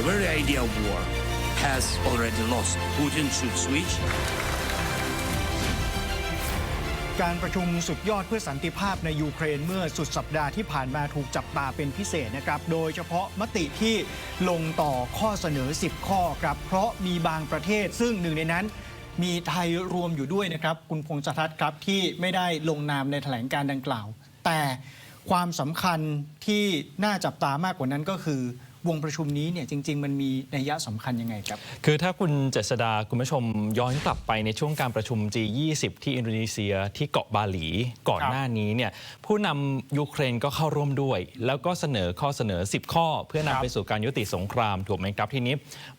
the very idea of war has already lost. Putin should switch การประชุมสุดยอดเพื่อสันติภาพในยูเครนเมื่อสุดสัปดาห์ที่ผ่านมาถูกจับตาเป็นพิเศษนะครับ โดยเฉพาะมติที่ลงต่อข้อเสนอ 10 ข้อครับ เพราะมีบางประเทศซึ่งหนึ่งในนั้นมีไทยรวมอยู่ด้วยนะครับ คุณพงษ์ทัศน์ครับที่ไม่ได้ลงนามในแถลงการดังกล่าว แต่ความสำคัญที่น่าจับตามากกว่านั้นก็คือ วงประชุมนี้เนี่ยจริง ๆ มันมีนัยยะสำคัญยังไงครับ คือถ้าคุณเจษดาคุณผู้ชมย้อนกลับไปในช่วงการประชุม G20 ที่อินโดนีเซียที่เกาะบาหลีก่อนหน้านี้เนี่ยผู้นำยูเครนก็เข้าร่วมด้วย แล้วก็เสนอข้อเสนอ 10 ข้อ เพื่อนำครับไปสู่การยุติสงครามถูกไหมครับทีนี้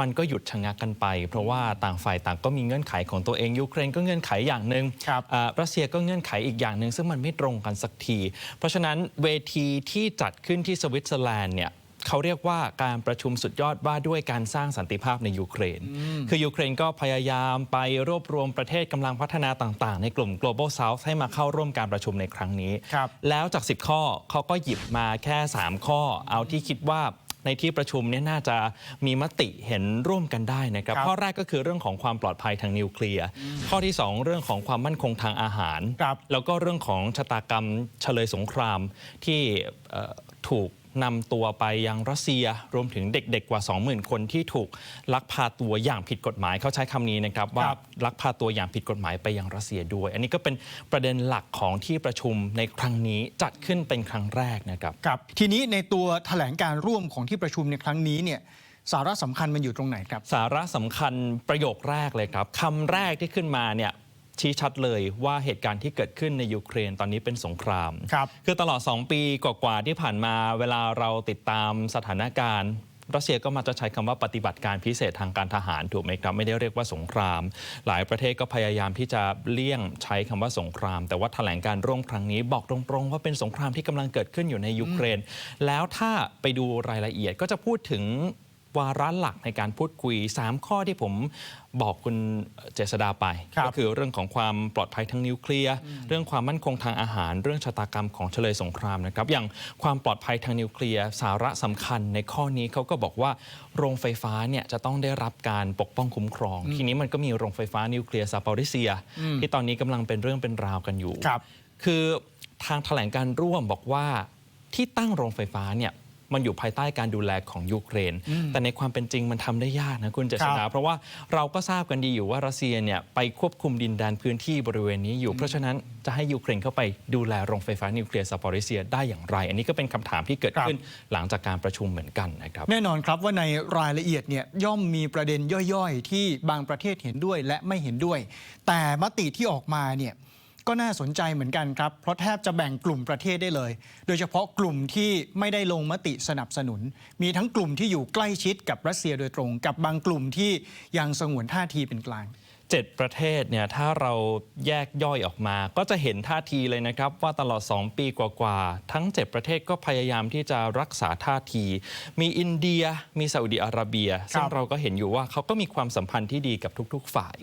มันก็หยุดชะงักกันไป เพราะว่าต่างฝ่ายต่างก็มีเงื่อนไขของตัวเองยูเครนก็เงื่อนไขอย่างหนึ่งครับอ่ารัสเซียก็เงื่อนไขอีกอย่างหนึ่งซึ่งมันไม่ตรงกันสักที เพราะฉะนั้นเวทีที่จัดขึ้นที่สวิตเซอร์แลนด์เนี่ย เขาเรียกว่าการประชุมสุดยอดว่าด้วยการสร้างสันติภาพในยูเครน คือยูเครนก็พยายามไปรวบรวมประเทศกำลังพัฒนาต่างๆ ในกลุ่ม global south ให้มาเข้าร่วมการประชุมในครั้งนี้ครับแล้วจาก 10 ข้อเขาก็หยิบมาแค่ 3 ข้อ เอาที่คิดว่าในที่ประชุมเนี่ยน่าจะมีมติเห็นร่วมกันได้นะครับครับข้อแรกก็คือเรื่องของความปลอดภัยทางนิวเคลียร์ ข้อที่ 2 เรื่องของความมั่นคงทางอาหารครับแล้วก็เรื่องของชะตากรรมเฉลยสงครามที่เอ่อถูก นำตัวไปยังรัสเซียรวมถึงเด็กๆกว่า 20,000 คนที่ถูกลักพาตัวอย่างผิดกฎหมายเขาใช้คำนี้นะครับว่าครับลักพาตัวอย่างผิดกฎหมายไปยังรัสเซียด้วย อันนี้ก็เป็นประเด็นหลักของที่ประชุมในครั้งนี้จัดขึ้นเป็นครั้งแรกนะครับครับทีนี้ในตัวแถลงการร่วมของที่ประชุมในครั้งนี้เนี่ยสาระสำคัญมันอยู่ตรงไหนครับ สาระสำคัญประโยคแรกเลยครับคำแรกที่ขึ้นมาเนี่ย ชี้ชัดเลยว่าเหตุการณ์ที่เกิดขึ้นในยูเครนตอนนี้เป็นสงครามครับคือตลอด 2 ปีกว่าๆที่ผ่านมาเวลาเราติดตามสถานการณ์รัสเซียก็มาจะใช้คำว่าปฏิบัติการพิเศษทางการทหารถูกไหมครับ ไม่ได้เรียกว่าสงคราม หลายประเทศก็พยายามที่จะเลี่ยงใช้คำว่าสงคราม แต่ว่าแถลงการร่วมครั้งนี้บอกตรงๆ ว่าเป็นสงครามที่กำลังเกิดขึ้นอยู่ในยูเครน แล้วถ้าไปดูรายละเอียดก็จะพูดถึง วาระหลักในการพูดคุย 3 ข้อที่ผมบอกคุณเจษดาไปครับก็คือเรื่องของความปลอดภัยทางนิวเคลียร์ เรื่องความมั่นคงทางอาหาร เรื่องชะตากรรมของเฉลยสงครามนะครับ อย่างความปลอดภัยทางนิวเคลียร์สาระสำคัญในข้อนี้เขาก็บอกว่าโรงไฟฟ้าเนี่ยจะต้องได้รับการปกป้องคุ้มครอง ทีนี้มันก็มีโรงไฟฟ้านิวเคลียร์ซาปอริเซีย ที่ตอนนี้กำลังเป็นเรื่องเป็นราวกันอยู่ครับคือทางแถลงการร่วมบอกว่าที่ตั้งโรงไฟฟ้าเนี่ย มันอยู่ภายใต้การดูแลของยูเครน แต่ในความเป็นจริงมันทำได้ยากนะคุณเจษดาครับเพราะว่าเราก็ทราบกันดีอยู่ว่ารัสเซียเนี่ยไปควบคุมดินแดนพื้นที่บริเวณนี้อยู่ เพราะฉะนั้นจะให้ยูเครนเข้าไปดูแลโรงไฟฟ้านิวเคลียร์ซาปอริเซียได้อย่างไร อันนี้ก็เป็นคำถามที่เกิดขึ้นหลังจากการประชุมเหมือนกันนะครับแน่นอนครับว่าในรายละเอียดเนี่ยย่อมมีประเด็นย่อยๆ ที่บางประเทศเห็นด้วยและไม่เห็นด้วย แต่มติที่ออกมาเนี่ย ก็น่าสนใจเหมือนกันครับ เพราะแทบจะแบ่งกลุ่มประเทศได้เลย โดยเฉพาะกลุ่มที่ไม่ได้ลงมติสนับสนุน มีทั้งกลุ่มที่อยู่ใกล้ชิดกับรัสเซียโดยตรง กับบางกลุ่มที่ยังสงวนท่าทีเป็นกลาง เจ็ดประเทศเนี่ยถ้าเราแยกย่อยออกมา ก็จะเห็นท่าทีเลยนะครับ ว่าตลอด 2 ปีกว่าๆ ทั้ง 7 ประเทศก็พยายามที่จะรักษาท่าที มีอินเดียมีซาอุดิอาระเบีย ซึ่งเราก็เห็นอยู่ว่าเขาก็มีความสัมพันธ์ที่ดีกับทุก ๆ ฝ่าย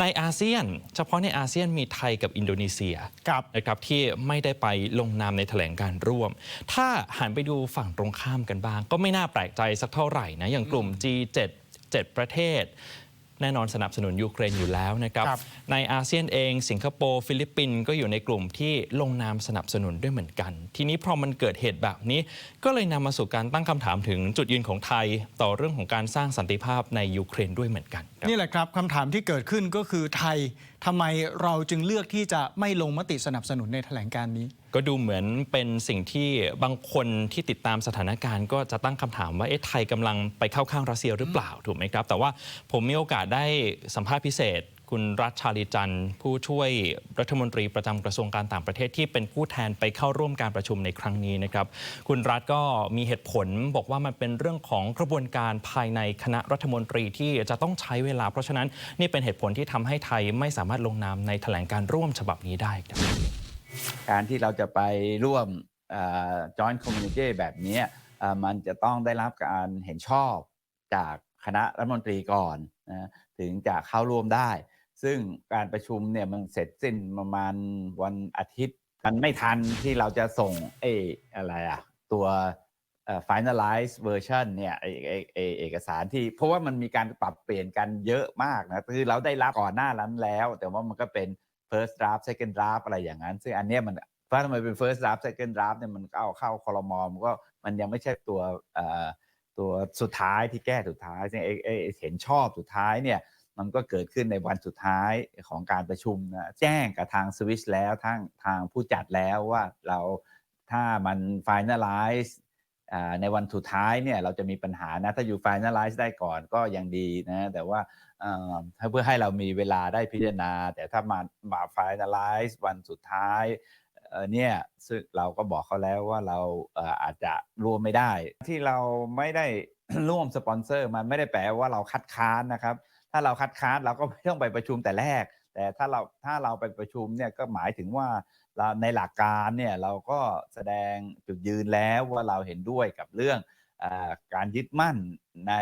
ในอาเซียน เฉพาะในอาเซียนมีไทยกับอินโดนีเซียครับนะครับที่ไม่ได้ไปลงนามในแถลงการร่วม ถ้าหันไปดูฝั่งตรงข้ามกันบ้าง ก็ไม่น่าแปลกใจสักเท่าไหร่นะอย่างกลุ่ม G7 7 ประเทศ แน่นอนสนับสนุนยูเครนอยู่แล้วนะครับครับในอาเซียนเองสิงคโปร์ฟิลิปปินส์ก็อยู่ในกลุ่มที่ลงนามสนับสนุนด้วยเหมือนกัน ทีนี้พอมันเกิดเหตุแบบนี้ ก็เลยนำมาสู่การตั้งคำถามถึงจุดยืนของไทย ต่อเรื่องของการสร้างสันติภาพในยูเครนด้วยเหมือนกันครับนี่แหละครับคำถามที่เกิดขึ้นก็คือไทย ทำไมเราจึงเลือกที่จะไม่ลงมติสนับสนุนในแถลงการนี้ ก็ดูเหมือนเป็นสิ่งที่บางคนที่ติดตามสถานการณ์ก็จะตั้งคำถามว่าเอ๊ะไทยกำลังไปเข้าข้างรัสเซียหรือเปล่าถูกไหมครับ แต่ว่าผมมีโอกาสได้สัมภาษณ์พิเศษ คุณรัชชาลีจันทร์ ผู้ช่วยรัฐมนตรีประจำกระทรวงการต่างประเทศที่เป็นผู้แทนไปเข้าร่วมการประชุมในครั้งนี้นะครับ คุณรัฐก็มีเหตุผลบอกว่ามันเป็นเรื่องของกระบวนการภายในคณะรัฐมนตรีที่จะต้องใช้เวลา เพราะฉะนั้นนี่เป็นเหตุผลที่ทำให้ไทยไม่สามารถลงนามในแถลงการร่วมฉบับนี้ได้ครับการที่เราจะไปร่วมเอ่อ joint communique แบบนี้มันจะต้องได้รับการเห็นชอบจากคณะรัฐมนตรีก่อนนะ ถึงจะเข้าร่วมได้ ซึ่งการประชุมเนี่ยมันเสร็จสิ้นประมาณวันอาทิตย์ มันไม่ทันที่เราจะส่งเออะไรอะตัวเอ่อ finalize version เนี่ยไอไอไอเอกสารที่เพราะว่ามันมีการปรับเปลี่ยนกันเยอะมากนะคือเราได้รับก่อนหน้านั้นแล้ว แต่ว่ามันก็เป็น first draft second draft อะไรอย่างนั้น ซึ่งอันเนี้ยมันถ้าทำไมเป็น first draft second draft เนี่ยมันก็เอาเข้าคอรมอมก็มันยังไม่ใช่ตัวเอ่อ ตัวสุดท้ายที่แก้สุดท้ายซึ่งไอ้ไอ้ไอ้เห็นชอบสุดท้ายเนี่ยมันก็เกิดขึ้นในวันสุดท้ายของการประชุมนะแจ้งกับทางสวิสแล้วทางทางผู้จัดแล้วว่าเราถ้ามัน finalize อ่าในวันสุดท้ายเนี่ยเราจะมีปัญหานะถ้าอยู่ finalize ได้ก่อนก็ยังดีนะแต่ว่าเอ่อถ้าเพื่อให้เรามีเวลาได้พิจารณา แต่ถ้ามามา finalize วันสุดท้าย เออเนี่ยซึ่งเราก็บอกเขาแล้วว่าเราอาจจะร่วมไม่ได้ ที่เราไม่ได้ร่วมสปอนเซอร์มันไม่ได้แปลว่าเราคัดค้านนะครับ ถ้าเราคัดค้านเราก็ไม่ต้องไปประชุมแต่แรก แต่ถ้าเราถ้าเราไปประชุมเนี่ยก็หมายถึงว่าเราในหลักการเนี่ยเราก็แสดงจุดยืนแล้วว่าเราเห็นด้วยกับเรื่องอการยึดมั่นใน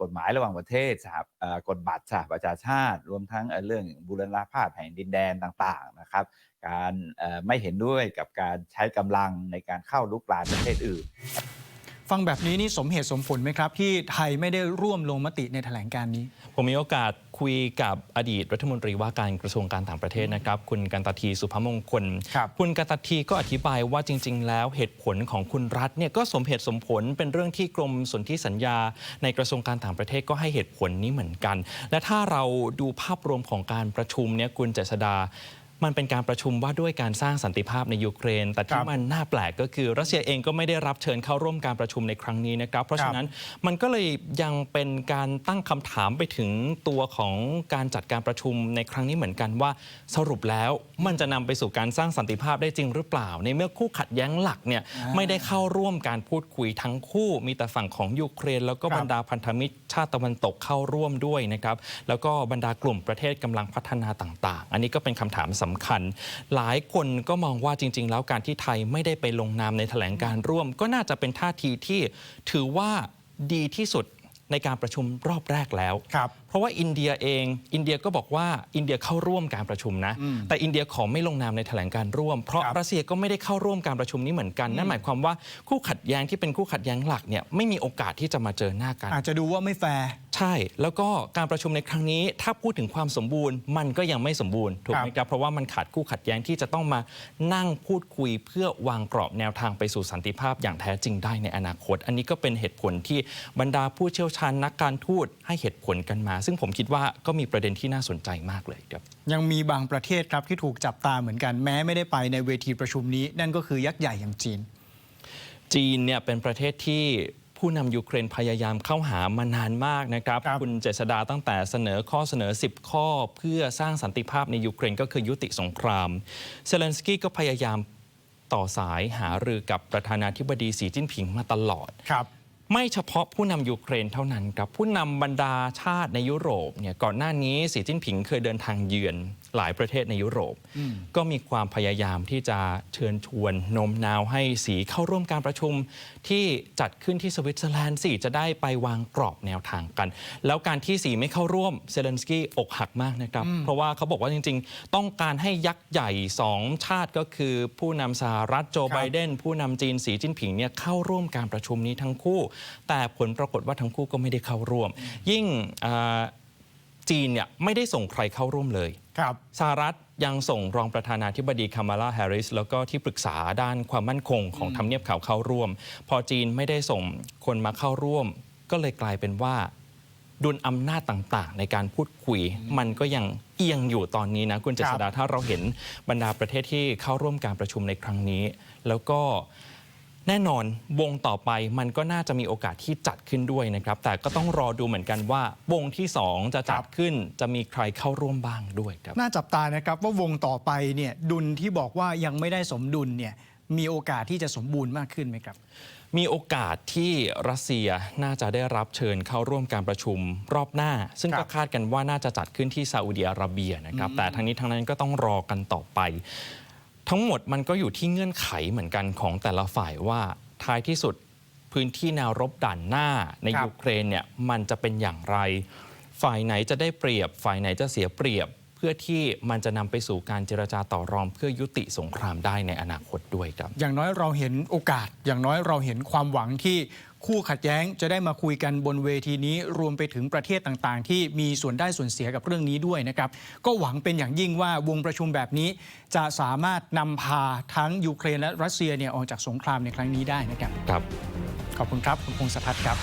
กฎหมายระหว่างประเทศสหกฎบัตรสหประชาชาติ รวมทั้งเรื่องบูรณาภาพแห่งดินแดนต่างๆนะครับ การไม่เห็นด้วยกับการใช้กำลังในการเข้าลุกลานประเทศอื่น ฟังแบบนี้นี่สมเหตุสมผลไหมครับ ที่ไทยไม่ได้ร่วมลงมติในแถลงการนี้ ผมมีโอกาสคุยกับอดีตรัฐมนตรีว่าการกระทรวงการต่างประเทศนะครับ คุณกันตทีสุภมงคลครับคุณกันตทีก็อธิบายว่าจริง ๆ แล้วเหตุผลของคุณรัฐเนี่ยก็สมเหตุสมผลเป็นเรื่องที่กรมสนธิสัญญา ในกระทรวงการต่างประเทศก็ให้เหตุผลนี้เหมือนกัน และถ้าเราดูภาพรวมของการประชุมเนี่ยคุณเจษดา มันเป็นการประชุมว่าด้วยการสร้างสันติภาพในยูเครน แต่คที่รับมันน่าแปลกก็คือ รัสเซียเองก็ไม่ได้รับเชิญเข้าร่วมการประชุมในครั้งนี้นะครับ เพราะฉะนั้นมันก็เลยยังเป็นการตั้งคำถามไปถึงตัวของการจัดการประชุมในครั้งนี้เหมือนกันว่า สรุปแล้วมันจะนำไปสู่การสร้างสันติภาพได้จริงหรือเปล่า ในเมื่อคู่ขัดแย้งหลักเนี่ยอ่าไม่ได้เข้าร่วมการพูดคุยทั้งคู่ มีแต่ฝั่งของยูเครน แล้วก็ครับบรรดาพันธมิตรชาติตะวันตกเข้าร่วมด้วยนะครับแล้วก็บรรดากลุ่มประเทศกำลังพัฒนาต่าง ๆ อันนี้ก็เป็นคำถามสำคัญ หลายคนก็มองว่าจริง ๆ แล้วการที่ไทยไม่ได้ไปลงนามในแถลงการร่วม ก็น่าจะเป็นท่าทีที่ถือว่าดีที่สุดในการประชุมรอบแรกแล้วค รับเพราะว่าอินเดียเอง อินเดียก็บอกว่าอินเดียเข้าร่วมการประชุมนะอืมแต่อินเดียขอไม่ลงนามในแถลงการร่วม เพราะครับรัสเซียก็ไม่ได้เข้าร่วมการประชุมนี้เหมือนกัน นั่นหมายความว่าคู่ขัดแย้งที่เป็นคู่ขัดแย้งหลักเนี่ยไม่มีโอกาสที่จะมาเจอหน้ากัน อาจจะดูว่าไม่แฟร์ใช่ แล้วก็การประชุมในครั้งนี้ ถ้าพูดถึงความสมบูรณ์ มันก็ยังไม่สมบูรณ์ถูกไหมครับเพราะว่ามันขาดคู่ขัดแย้งที่จะต้องมานั่งพูดคุยเพื่อวางกรอบแนวทางไปสู่สันติภาพอย่างแท้จริงได้ในอนาคต อันนี้ก็เป็นเหตุผลที่บรรดาผู้เชี่ยวชาญนักการทูตให้เหตุผลกันมาซึ่งผมคิดว่าก็มีประเด็นที่น่าสนใจมากเลยครับ ยังมีบางประเทศครับที่ถูกจับตาเหมือนกันแม้ไม่ได้ไปในเวทีประชุมนี้ นั่นก็คือยักษ์ใหญ่อย่างจีน จีนเนี่ยเป็นประเทศที่ผู้นำยูเครนพยายามเข้าหามานานมากนะครับครับณเจษดาตั้งแต่เสนอข้อเสนอ 10 ข้อ เพื่อสร้างสันติภาพในยูเครนก็คือยุติสงครามเซเลนสกี้ก็พยายามต่อสายหารือกับประธานาธิบดีสีจิ้นผิงมาตลอดครับ ไม่เฉพาะผู้นำยูเครนเท่านั้นครับผู้นำบรรดาชาติในยุโรปเนี่ยก่อนหน้านี้สีจิ้นผิงเคยเดินทางเยือน หลายประเทศในยุโรป ก็มีความพยายามที่จะเชิญชวนโน้มน้าวให้สีเข้าร่วมการประชุม ที่จัดขึ้นที่สวิตเซอร์แลนด์สีจะได้ไปวางกรอบแนวทางกัน แล้วการที่สีไม่เข้าร่วมเซเลนสกี้อกหักมากนะครับ เพราะว่าเขาบอกว่าจริง ๆ ต้องการให้ยักษ์ใหญ่สองชาติก็คือผู้นำสหรัฐโจครับไบเดนผู้นำจีนสีจิ้นผิงเนี่ยเข้าร่วมการประชุมนี้ทั้งคู่ แต่ผลปรากฏว่าทั้งคู่ก็ไม่ได้เข้าร่วม ยิ่งอ่า จีนเนี่ยไม่ได้ส่งใครเข้าร่วมเลยครับสหรัฐยังส่งรองประธานาธิบดีคามาลาแฮร์ริส แล้วก็ที่ปรึกษาด้านความมั่นคงของทำเนียบขาวเข้าร่วม พอจีนไม่ได้ส่งคนมาเข้าร่วม ก็เลยกลายเป็นว่า ดุลอำนาจต่างๆ ในการพูดคุย มันก็ยังเอียงอยู่ตอนนี้นะคุณเจษดาถ้าเราเห็นบรรดาประเทศที่เข้าร่วมการประชุมในครั้งนี้ แล้วก็ แน่นอนวงต่อไปมันก็น่าจะมีโอกาสที่จัดขึ้นด้วยนะครับ แต่ก็ต้องรอดูเหมือนกันว่าวงที่สองจะจัดขึ้นจะมีใครเข้าร่วมบ้างด้วยครับ น่าจับตานะครับว่าวงต่อไปเนี่ยดุลที่บอกว่ายังไม่ได้สมดุลเนี่ยมีโอกาสที่จะสมบูรณ์มากขึ้นไหมครับ มีโอกาสที่รัสเซียน่าจะได้รับเชิญเข้าร่วมการประชุมรอบหน้า ซึ่งครัก็บคาดกันว่าน่าจะจัดขึ้นที่ซาอุดิอาระเบียนะครับ แต่ทั้งนี้ทั้งนั้นก็ต้องรอกันต่อไป ทั้งหมดมันก็อยู่ที่เงื่อนไขเหมือนกันของแต่ละฝ่ายว่าท้ายที่สุดพื้นที่แนวรบด่านหน้าในยูเครนเนี่ยมันจะเป็นอย่างไร ฝ่ายไหนจะได้เปรียบ ฝ่ายไหนจะเสียเปรียบ พื่อพื่อที่มันจะนำไปสู่การเจรจาต่อรองเพื่อยุติสงครามได้ในอนาคตด้วยครับ อย่างน้อยเราเห็นโอกาส อย่างน้อยเราเห็นความหวังที่คู่ขัดแย้งจะได้มาคุยกันบนเวทีนี้รวมไปถึงประเทศต่างๆ ที่มีส่วนได้ส่วนเสียกับเรื่องนี้ด้วยนะครับ ก็หวังเป็นอย่างยิ่งว่าวงประชุมแบบนี้ จะสามารถนำพาทั้งยูเครนและรัสเซียเนี่ยออกจากสงครามในครั้งนี้ได้นะครับ ครับ ขอบคุณครับ คุณพงศทัศน์ครับ